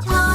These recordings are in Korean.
전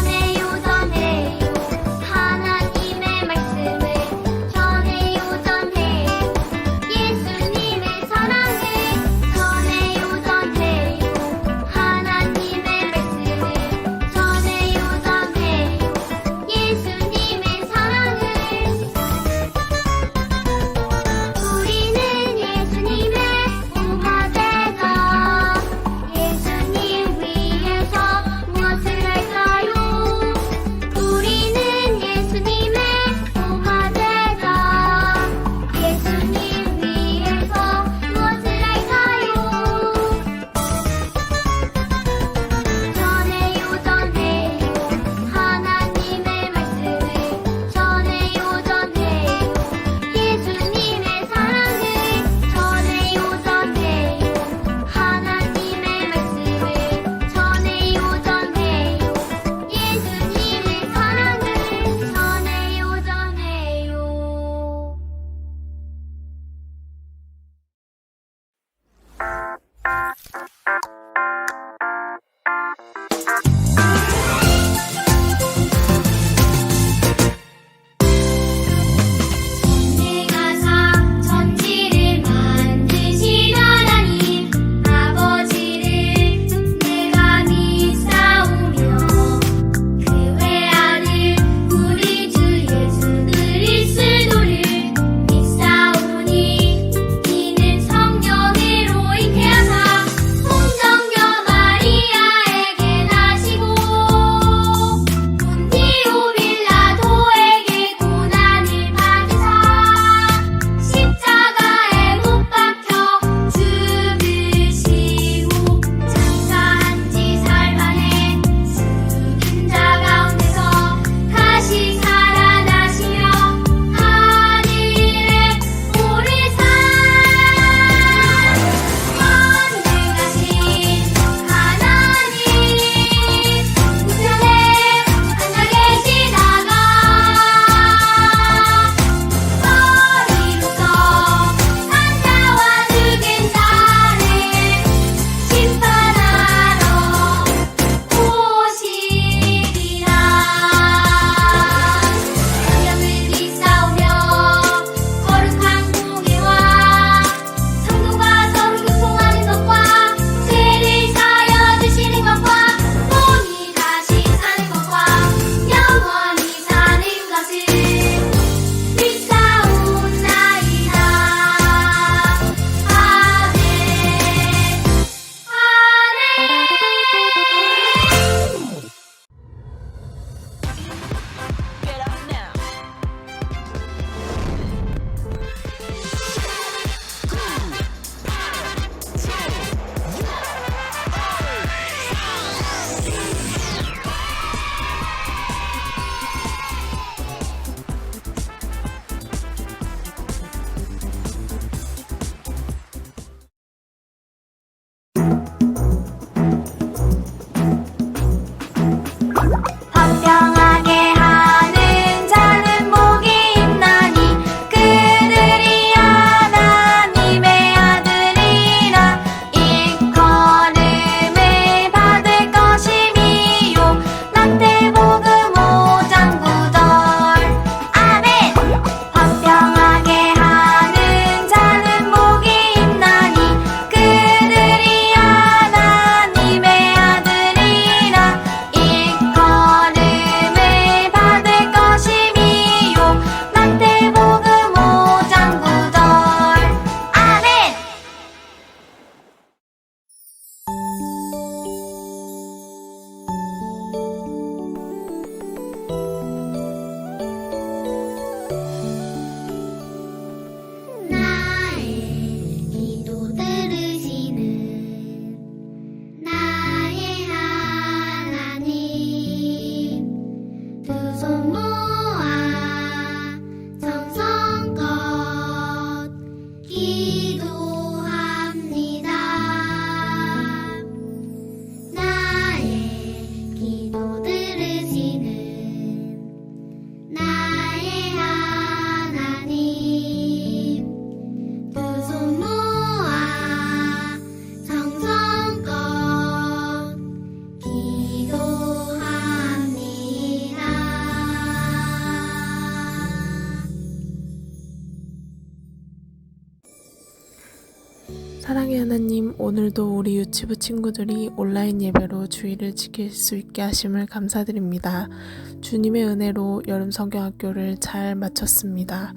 하나님, 오늘도 우리 유치부 친구들이 온라인 예배로 주의를 지킬 수 있게 하심을 감사드립니다. 주님의 은혜로 여름 성경학교를 잘 마쳤습니다.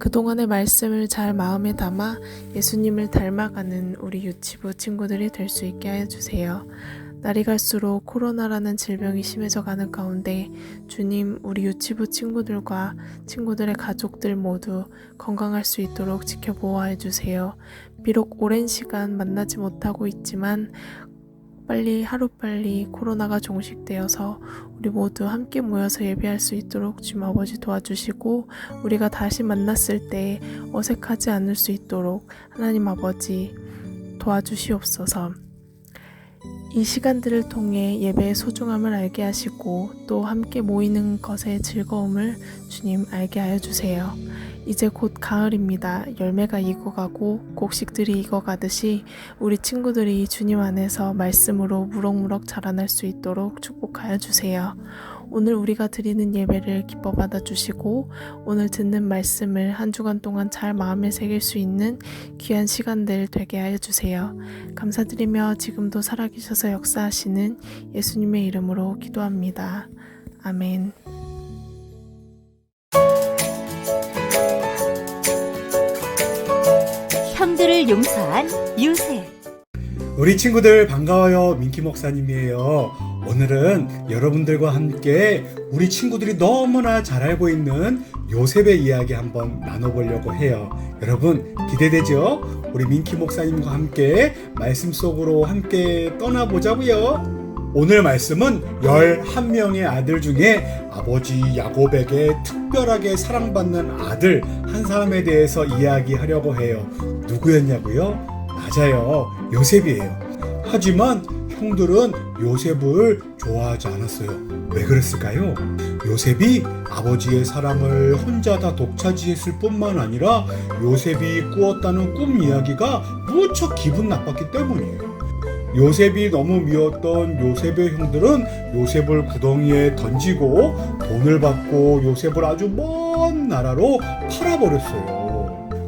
그동안의 말씀을 잘 마음에 담아 예수님을 닮아가는 우리 유치부 친구들이 될 수 있게 해주세요. 날이 갈수록 코로나라는 질병이 심해져 가는 가운데 주님, 우리 유치부 친구들과 친구들의 가족들 모두 건강할 수 있도록 지켜보호해 주세요. 비록 오랜 시간 만나지 못하고 있지만 빨리 하루빨리 코로나가 종식되어서 우리 모두 함께 모여서 예배할 수 있도록 주님 아버지 도와주시고 우리가 다시 만났을 때 어색하지 않을 수 있도록 하나님 아버지 도와주시옵소서. 이 시간들을 통해 예배의 소중함을 알게 하시고 또 함께 모이는 것의 즐거움을 주님 알게 하여 주세요. 이제 곧 가을입니다. 열매가 익어가고 곡식들이 익어가듯이 우리 친구들이 주님 안에서 말씀으로 무럭무럭 자라날 수 있도록 축복하여 주세요. 오늘 우리가 드리는 예배를 기뻐 받아 주시고 오늘 듣는 말씀을 한 주간 동안 잘 마음에 새길 수 있는 귀한 시간들 되게 하여 주세요. 감사드리며 지금도 살아계셔서 역사하시는 예수님의 이름으로 기도합니다. 아멘. 형들을 용서한 요셉. 우리 친구들 반가워요. 민키 목사님이에요. 오늘은 여러분들과 함께 우리 친구들이 너무나 잘 알고 있는 요셉의 이야기 한번 나눠보려고 해요. 여러분 기대되죠? 우리 민키 목사님과 함께 말씀 속으로 함께 떠나보자고요. 오늘 말씀은 11명의 아들 중에 아버지 야곱에게 특별하게 사랑받는 아들 한 사람에 대해서 이야기하려고 해요. 누구였냐고요? 맞아요. 요셉이에요. 하지만 형들은 요셉을 좋아하지 않았어요. 왜 그랬을까요? 요셉이 아버지의 사랑을 혼자 다 독차지했을 뿐만 아니라 요셉이 꾸었다는 꿈 이야기가 무척 기분 나빴기 때문이에요. 요셉이 너무 미웠던 요셉의 형들은 요셉을 구덩이에 던지고 돈을 받고 요셉을 아주 먼 나라로 팔아버렸어요.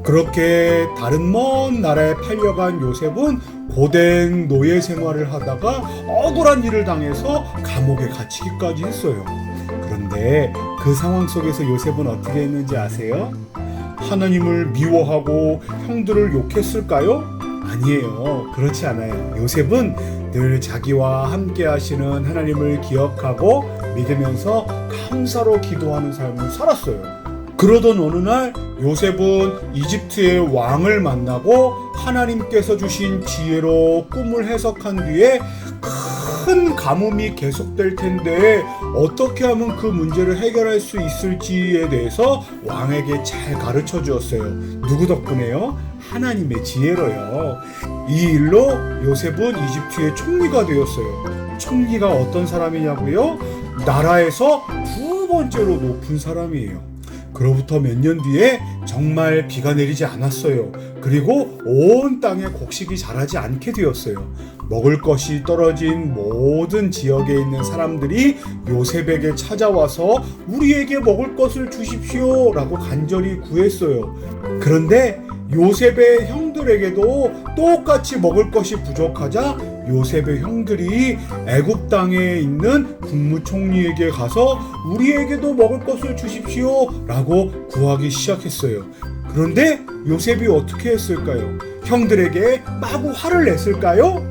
그렇게 다른 먼 나라에 팔려간 요셉은 고된 노예 생활을 하다가 억울한 일을 당해서 감옥에 갇히기까지 했어요. 그런데 그 상황 속에서 요셉은 어떻게 했는지 아세요? 하나님을 미워하고 형들을 욕했을까요? 아니에요. 그렇지 않아요. 요셉은 늘 자기와 함께 하시는 하나님을 기억하고 믿으면서 감사로 기도하는 삶을 살았어요. 그러던 어느 날 요셉은 이집트의 왕을 만나고 하나님께서 주신 지혜로 꿈을 해석한 뒤에 큰 가뭄이 계속될 텐데 어떻게 하면 그 문제를 해결할 수 있을지에 대해서 왕에게 잘 가르쳐 주었어요. 누구 덕분에요? 하나님의 지혜로요. 이 일로 요셉은 이집트의 총리가 되었어요. 총리가 어떤 사람이냐고요? 나라에서 두 번째로 높은 사람이에요. 그로부터 몇 년 뒤에 정말 비가 내리지 않았어요. 그리고 온 땅에 곡식이 자라지 않게 되었어요. 먹을 것이 떨어진 모든 지역에 있는 사람들이 요셉에게 찾아와서 우리에게 먹을 것을 주십시오 라고 간절히 구했어요. 그런데 요셉의 형들에게도 똑같이 먹을 것이 부족하자 요셉의 형들이 애굽 땅에 있는 국무총리에게 가서 우리에게도 먹을 것을 주십시오라고 구하기 시작했어요. 그런데 요셉이 어떻게 했을까요? 형들에게 마구 화를 냈을까요?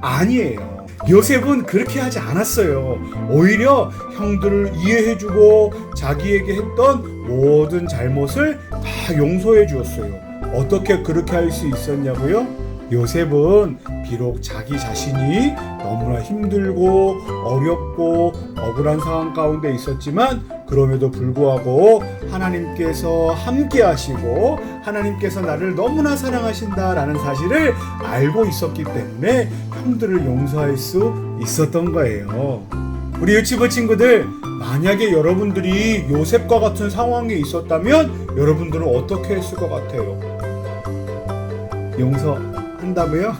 아니에요. 요셉은 그렇게 하지 않았어요. 오히려 형들을 이해해주고 자기에게 했던 모든 잘못을 다 용서해 주었어요. 어떻게 그렇게 할 수 있었냐고요? 요셉은 비록 자기 자신이 너무나 힘들고 어렵고 억울한 상황 가운데 있었지만 그럼에도 불구하고 하나님께서 함께 하시고 하나님께서 나를 너무나 사랑하신다라는 사실을 알고 있었기 때문에 형들을 용서할 수 있었던 거예요. 우리 유치부 친구들, 만약에 여러분들이 요셉과 같은 상황에 있었다면 여러분들은 어떻게 했을 것 같아요? 용서 한다고요?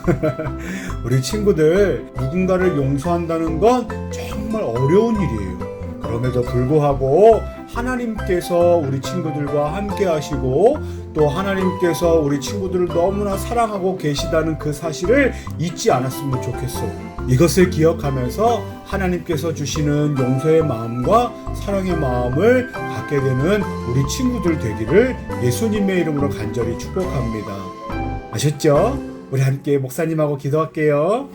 우리 친구들, 누군가를 용서한다는 건 정말 어려운 일이에요. 그럼에도 불구하고 하나님께서 우리 친구들과 함께 하시고 또 하나님께서 우리 친구들을 너무나 사랑하고 계시다는 그 사실을 잊지 않았으면 좋겠어. 이것을 기억하면서 하나님께서 주시는 용서의 마음과 사랑의 마음을 갖게 되는 우리 친구들 되기를 예수님의 이름으로 간절히 축복합니다. 아셨죠? 우리 함께 목사님하고 기도할게요.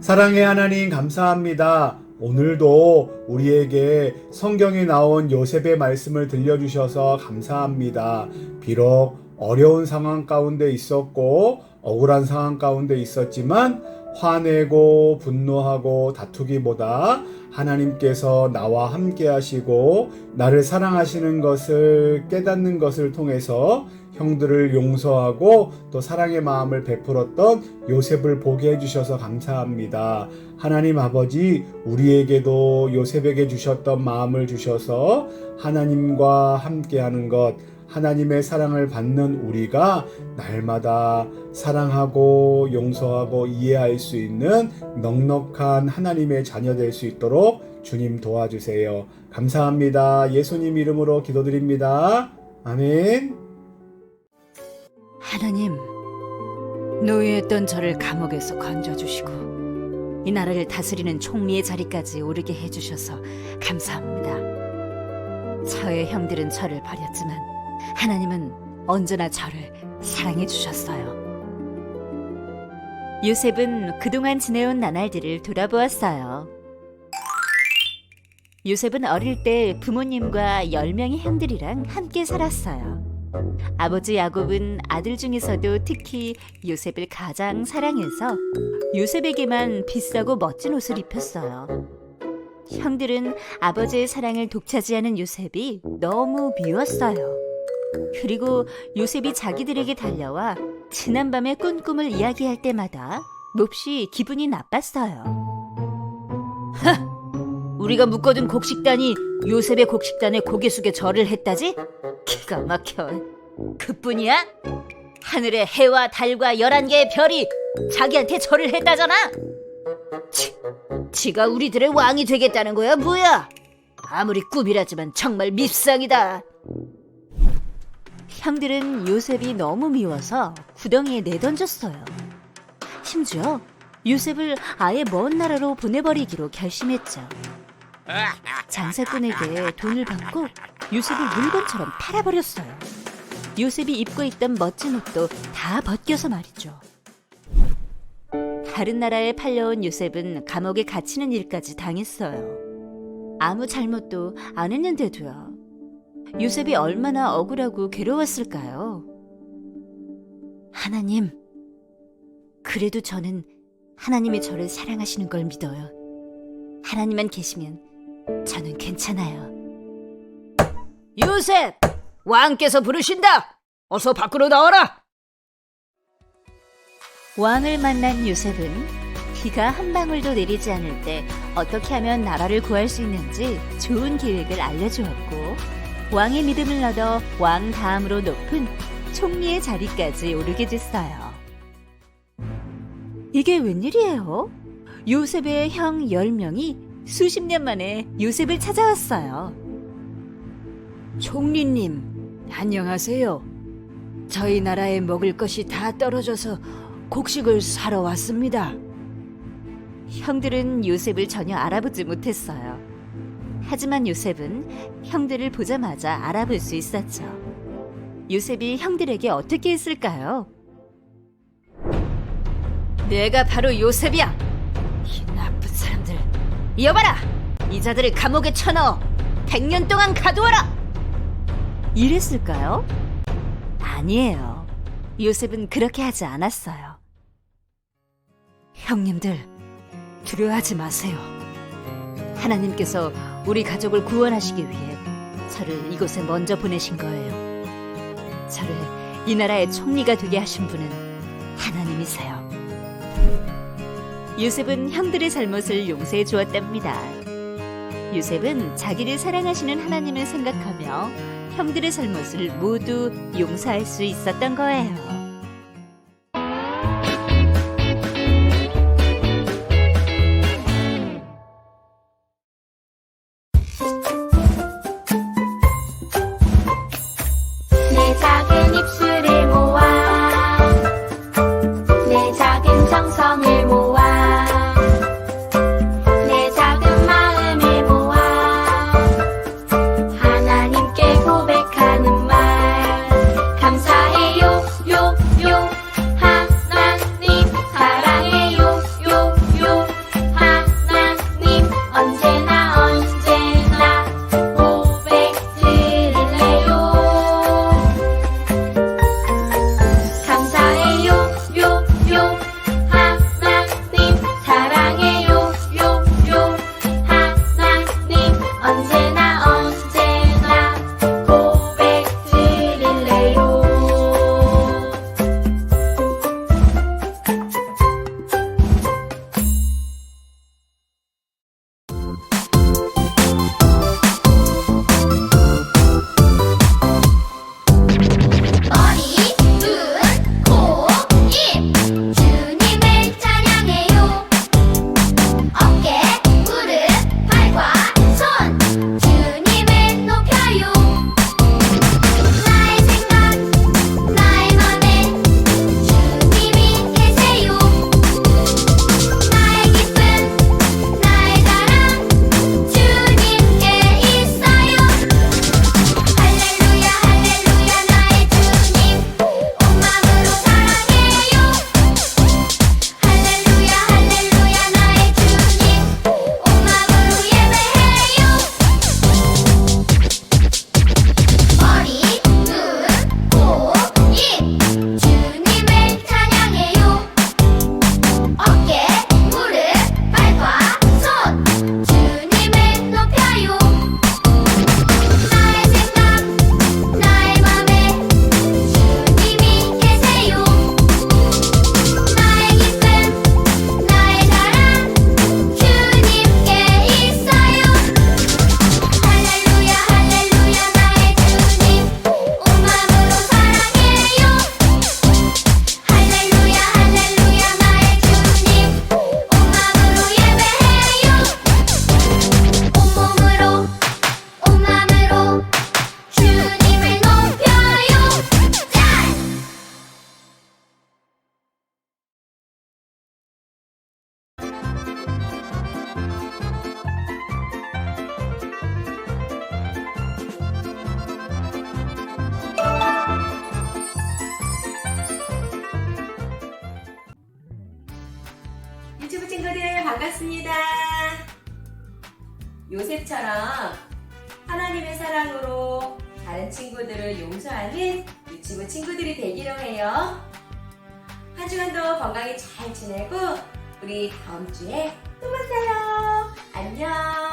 사랑의 하나님 감사합니다. 오늘도 우리에게 성경에 나온 요셉의 말씀을 들려주셔서 감사합니다. 비록 어려운 상황 가운데 있었고 억울한 상황 가운데 있었지만 화내고 분노하고 다투기보다 하나님께서 나와 함께 하시고 나를 사랑하시는 것을 깨닫는 것을 통해서 형들을 용서하고 또 사랑의 마음을 베풀었던 요셉을 보게 해주셔서 감사합니다. 하나님 아버지, 우리에게도 요셉에게 주셨던 마음을 주셔서 하나님과 함께하는 것, 하나님의 사랑을 받는 우리가 날마다 사랑하고 용서하고 이해할 수 있는 넉넉한 하나님의 자녀 될 수 있도록 주님 도와주세요. 감사합니다. 예수님 이름으로 기도드립니다. 아멘. 하나님, 노예했던 저를 감옥에서 건져주시고 이 나라를 다스리는 총리의 자리까지 오르게 해주셔서 감사합니다. 저의 형들은 저를 버렸지만 하나님은 언제나 저를 사랑해 주셨어요. 요셉은 그동안 지내온 나날들을 돌아보았어요. 요셉은 어릴 때 부모님과 10명의 형들이랑 함께 살았어요. 아버지 야곱은 아들 중에서도 특히 요셉을 가장 사랑해서 요셉에게만 비싸고 멋진 옷을 입혔어요. 형들은 아버지의 사랑을 독차지하는 요셉이 너무 미웠어요. 그리고 요셉이 자기들에게 달려와 지난밤의 꾼 꿈을 이야기할 때마다 몹시 기분이 나빴어요. 하! 우리가 묶어둔 곡식단이 요셉의 곡식단에 고개 숙여 절을 했다지? 기가 막혀. 그뿐이야? 하늘의 해와 달과 열한 개의 별이 자기한테 절을 했다잖아. 치, 지가 우리들의 왕이 되겠다는 거야, 뭐야? 아무리 꿈이라지만 정말 밉상이다. 형들은 요셉이 너무 미워서 구덩이에 내던졌어요. 심지어 요셉을 아예 먼 나라로 보내버리기로 결심했죠. 장사꾼에게 돈을 받고 요셉을 물건처럼 팔아버렸어요. 요셉이 입고 있던 멋진 옷도 다 벗겨서 말이죠. 다른 나라에 팔려온 요셉은 감옥에 갇히는 일까지 당했어요. 아무 잘못도 안 했는데도요. 요셉이 얼마나 억울하고 괴로웠을까요? 하나님, 그래도 저는 하나님이 저를 사랑하시는 걸 믿어요. 하나님만 계시면 저는 괜찮아요. 요셉! 왕께서 부르신다! 어서 밖으로 나와라! 왕을 만난 요셉은 비가 한 방울도 내리지 않을 때 어떻게 하면 나라를 구할 수 있는지 좋은 계획을 알려주었고 왕의 믿음을 얻어 왕 다음으로 높은 총리의 자리까지 오르게 됐어요. 이게 웬일이에요? 요셉의 형 10명이 수십 년 만에 요셉을 찾아왔어요. 총리님, 안녕하세요. 저희 나라에 먹을 것이 다 떨어져서 곡식을 사러 왔습니다. 형들은 요셉을 전혀 알아보지 못했어요. 하지만 요셉은 형들을 보자마자 알아볼 수 있었죠. 요셉이 형들에게 어떻게 했을까요? 내가 바로 요셉이야. 이 나쁜 사람들. 여봐라. 이 자들을 감옥에 쳐넣어 100년 동안 가두어라. 이랬을까요? 아니에요. 요셉은 그렇게 하지 않았어요. 형님들, 두려워하지 마세요. 하나님께서 우리 가족을 구원하시기 위해 저를 이곳에 먼저 보내신 거예요. 저를 이 나라의 총리가 되게 하신 분은 하나님이세요. 요셉은 형들의 잘못을 용서해 주었답니다. 요셉은 자기를 사랑하시는 하나님을 생각하며 형들의 잘못을 모두 용서할 수 있었던 거예요. 친구들이 되기로 해요. 한 주간도 건강히 잘 지내고 우리 다음 주에 또 만나요. 안녕.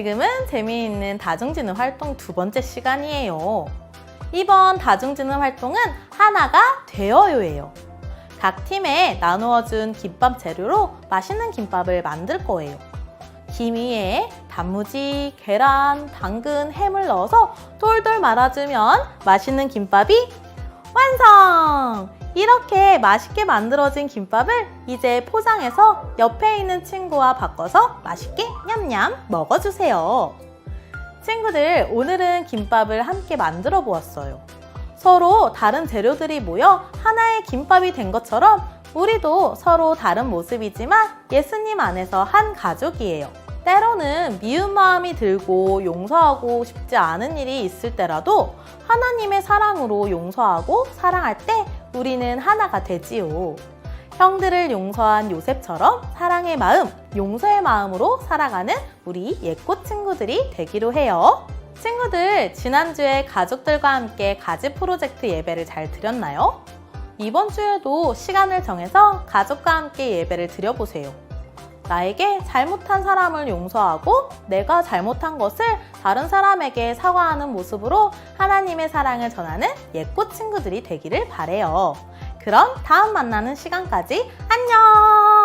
지금은 재미있는 다중지능 활동 두 번째 시간이에요. 이번 다중지능 활동은 하나가 되어요예요. 각 팀에 나누어준 김밥 재료로 맛있는 김밥을 만들 거예요. 김 위에 단무지, 계란, 당근, 햄을 넣어서 돌돌 말아주면 맛있는 김밥이 완성! 이렇게 맛있게 만들어진 김밥을 이제 포장해서 옆에 있는 친구와 바꿔서 맛있게 냠냠 먹어주세요. 친구들, 오늘은 김밥을 함께 만들어 보았어요. 서로 다른 재료들이 모여 하나의 김밥이 된 것처럼 우리도 서로 다른 모습이지만 예수님 안에서 한 가족이에요. 때로는 미운 마음이 들고 용서하고 싶지 않은 일이 있을 때라도 하나님의 사랑으로 용서하고 사랑할 때 우리는 하나가 되지요. 형들을 용서한 요셉처럼 사랑의 마음, 용서의 마음으로 살아가는 우리 예꽃 친구들이 되기로 해요. 친구들, 지난주에 가족들과 함께 가지 프로젝트 예배를 잘 드렸나요? 이번 주에도 시간을 정해서 가족과 함께 예배를 드려보세요. 나에게 잘못한 사람을 용서하고 내가 잘못한 것을 다른 사람에게 사과하는 모습으로 하나님의 사랑을 전하는 예꽃 친구들이 되기를 바래요. 그럼 다음 만나는 시간까지 안녕!